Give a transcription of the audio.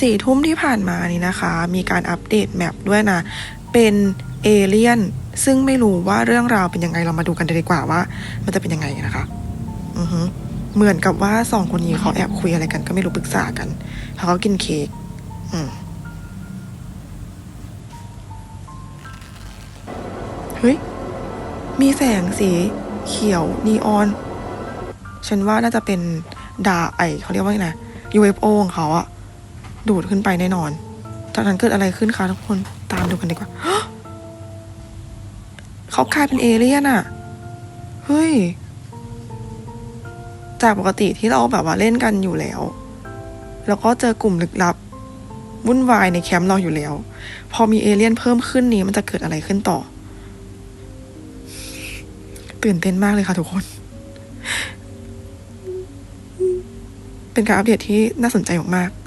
สี่ทุ่มที่ผ่านมานี่นะคะ มีการอัปเดตแมปด้วยนะ เป็นเอเลี่ยน ซึ่งไม่รู้ว่าเรื่องราวเป็นยังไงเรามาดูกันดีกว่าว่า มันจะเป็นยังไงนะคะ อือฮึเหมือนกับว่าสองคนนี้เขาแอบคุยอะไรกัน ก็ไม่รู้ปรึกษากันแล้วเขากินเค้กอืมเฮ้ย มีแสงสีเขียวนีออน ฉันว่าน่าจะเป็นดาไอเขาเรียกว่าไงนะ UFO ของเขาอะ ดูดขึ้นไปแน่นอนตอนนั้นเกิดอะไรขึ้นคะทุกคนตามดูกันดีกว่าเขากลายเป็นเอเลี่ยนอะเฮ้ย จากปกติที่เราแบบว่าเล่นกันอยู่แล้ว แล้วก็เจอกลุ่มลึกลับวุ่นวายในแคมป์เราอยู่แล้ว พอมีเอเลี่ยนเพิ่มขึ้นนี้มันจะเกิดอะไรขึ้นต่อ ตื่นเต้นมากเลยค่ะทุกคน เป็นการอัปเดตที่น่าสนใจมากๆ